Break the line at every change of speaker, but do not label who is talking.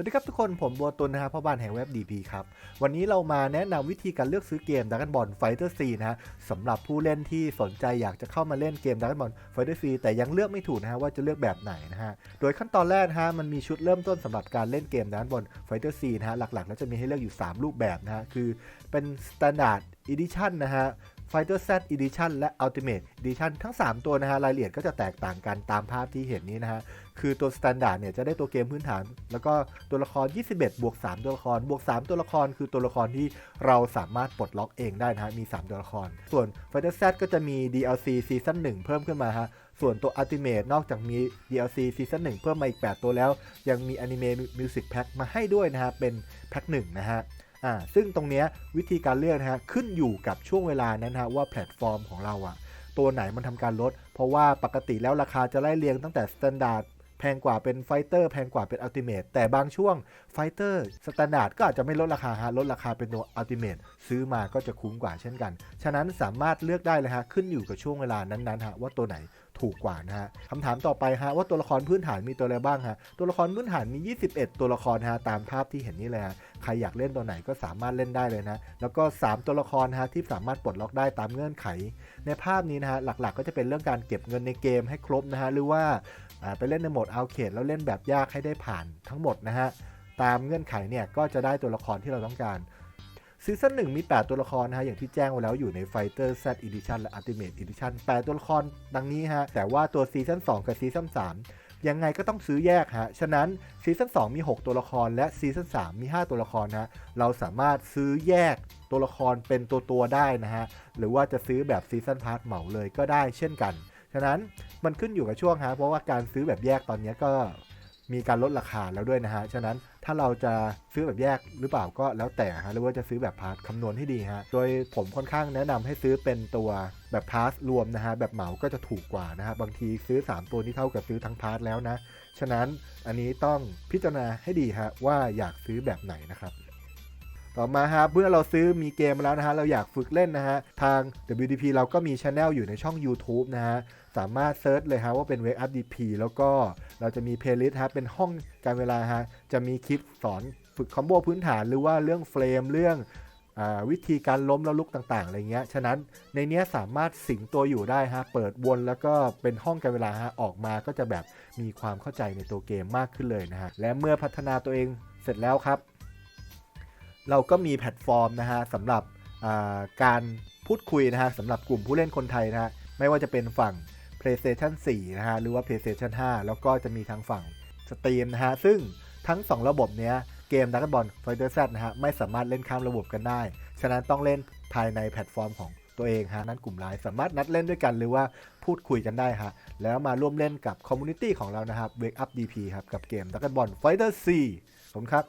วัสดีครับทุกคนผมบัวตุนนะครับพ่อบ้านแห่งเว็บ DP ครับ วันนี้เรามาแนะนำวิธีการเลือกซื้อเกม Dragon Ball Fighter 4นะฮะสำหรับผู้เล่นที่สนใจอยากจะเข้ามาเล่นเกม Dragon Ball Fighter 4แต่ยังเลือกไม่ถูกนะฮะว่าจะเลือกแบบไหนนะฮะโดยขั้นตอนแรกนะฮะมันมีชุดเริ่มต้นสำหรับการเล่นเกม Dragon Ball Fighter 4นะฮะหลักๆ แล้วจะมีให้เลือกอยู่ 3 รูปแบบนะฮะคือเป็น Standard Edition นะฮะ Fighter Z Edition และ Ultimate Edition ทั้ง 3 ตัวนะฮะรายละเอียดก็จะแตกต่างกันตามภาพที่เห็นนี้นะฮะคือตัว Standard เนี่ยจะได้ตัวเกมพื้นฐาน แล้วก็ตัวละคร 21 บวก 3 ตัวละคร บวก 3 ตัวละคร คือตัวละครที่เราสามารถปลดล็อกเองได้นะฮะมี 3 ตัวละคร ส่วน Fighter Z ก็จะมี DLC ซีซั่น1เพิ่มขึ้นมาฮะส่วนตัว Ultimate นอกจากมี DLC ซีซั่น1เพิ่มมาอีก 8 ตัวแล้ว ยังมี Anime Music Pack มาให้ด้วยนะฮะเป็นแพ็ค1นะฮะ อ่าซึ่งตรงเนี้ยวิธีการเลือกนะฮะขึ้นอยู่กับช่วงเวลานั้นนะฮะว่าแพลตฟอร์มของเราอะตัวไหนมันทำการลด เพราะว่าปกติแล้วราคาจะไล่เรียงตั้งแต่สแตนดาร์ด แพงกว่าเป็นไฟเตอร์แพงกว่าเป็นอัลติเม e แต่บางช่วงไฟเตอร์สแตนดาร์ดก็อาจจะไม่ลดราคาฮะลดราคาเป็นตัวอัลติเม e ซื้อมาก็จะคุ้มกว่าเช่นกัน ฉะนั้นสามารถเลือกได้เลยฮะขึ้นอยู่กับช่วงเวลานั้นๆฮะว่าตัวไหนถูกกว่านะฮะคำถามต่อไปฮะว่าตัวละครพื้นฐานมีตัวอะไรบ้างฮะตัวละครพื้นฐานมี 21 ตัวละครฮะตามภาพที่เห็นนี่เลยฮะใครอยากเล่นตัวไหนก็สามารถเล่นได้เลยนะ แล้วก็ 3 ตัวละครฮะที่สามารถปลดล็อกได้ตามเงื่อนไข ในภาพนี้นะฮะหลักๆ ก็จะเป็นเรื่องการเก็บเงินในเกมให้ครบนะฮะหรือว่า ไปเล่นในโหมดเอาเคดแล้วเล่นแบบยากให้ได้ผ่านทั้งหมดนะฮะ ตามเงื่อนไขเนี่ยก็จะได้ตัวละครที่เราต้องการซีซั่น1มี 8 ตัวละครนะฮะ อย่างที่แจ้งไว้แล้วอยู่ใน Fighter Z Edition และ Ultimate Edition 8 ตัวละครดังนี้ฮะ แต่ว่าตัวซีซั่น2กับซีซั่น3ยังไงก็ต้องซื้อแยกฮะ ฉะนั้นซีซั่น2มี 6 ตัวละครและซีซั่น3มี 5 ตัวละครนะฮะเราสามารถซื้อแยกตัวละครเป็นตัวตัวๆได้นะฮะ หรือว่าจะซื้อแบบซีซั่นพาร์ทเหมาเลยก็ได้เช่นกัน ฉะนั้นมันขึ้นอยู่กับช่วงฮะเพราะว่าการซื้อแบบแยกตอนนี้ก็มีการลดราคาแล้วด้วยนะฮะ ฉะนั้นถ้าเราจะซื้อแบบแยกหรือเปล่าก็แล้วแต่ฮะ หรือว่าจะซื้อแบบพาร์ทคำนวณให้ดีฮะ โดยผมค่อนข้างแนะนำให้ซื้อเป็นตัวแบบพาร์ทรวมนะฮะ แบบเหมาก็จะถูกกว่านะฮะ บางทีซื้อ 3 ตัวที่เท่ากับซื้อทั้งพาร์ทแล้วนะ ฉะนั้นอันนี้ต้องพิจารณาให้ดีฮะว่าอยากซื้อแบบไหนนะครับ ต่อมาฮะเมื่อเราซื้อมีเกมมาแล้วนะฮะเราอยากฝึกเล่นนะฮะทาง WDP เราก็มีช anel อยู่ในช่อง YouTube นะฮะสามารถเซิร์ชเลยฮะว่าเป็น Wake Up DP แล้วก็เราจะมีเพลย์ลิสต์ฮะเป็นห้องการเวลาฮะจะมีคลิปสอนฝึกคอมโบพื้นฐานหรือว่าเรื่องเฟรมเรื่องอวิธีการล้มแล้วลุกต่างๆอะไรเงี้ย ฉะนั้นในเนี้ยสามารถสิงตัวอยู่ได้ฮะ เปิดวนแล้วก็เป็นห้องการเวลาฮะ ออกมาก็จะแบบมีความเข้าใจในตัวเกมมากขึ้นเลยนะฮะ และเมื่อพัฒนาตัวเองเสร็จแล้วครับ เราก็มีแพลตฟอร์มนะฮะสำหรับการพูดคุยนะฮะสำหรับกลุ่มผู้เล่นคนไทยนะฮะไม่ว่าจะเป็นฝั่ง PlayStation 4 นะฮะหรือว่า PlayStation 5 แล้วก็จะมีทางฝั่งสตรีมนะฮะซึ่งทั้ง 2 ระบบเนี้ยเกม Dragon Ball Fighter Z นะฮะไม่สามารถเล่นข้ามระบบกันได้ ฉะนั้นต้องเล่นภายในแพลตฟอร์มของตัวเองฮะนั้นกลุ่มไลน์สามารถนัดเล่นด้วยกันหรือว่าพูดคุยกันได้ฮะแล้วมาร่วมเล่นกับคอมมูนิตี้ของเรานะครับ Wake Up DP ครับกับเกม Dragon Ball Fighter 4ผมครับ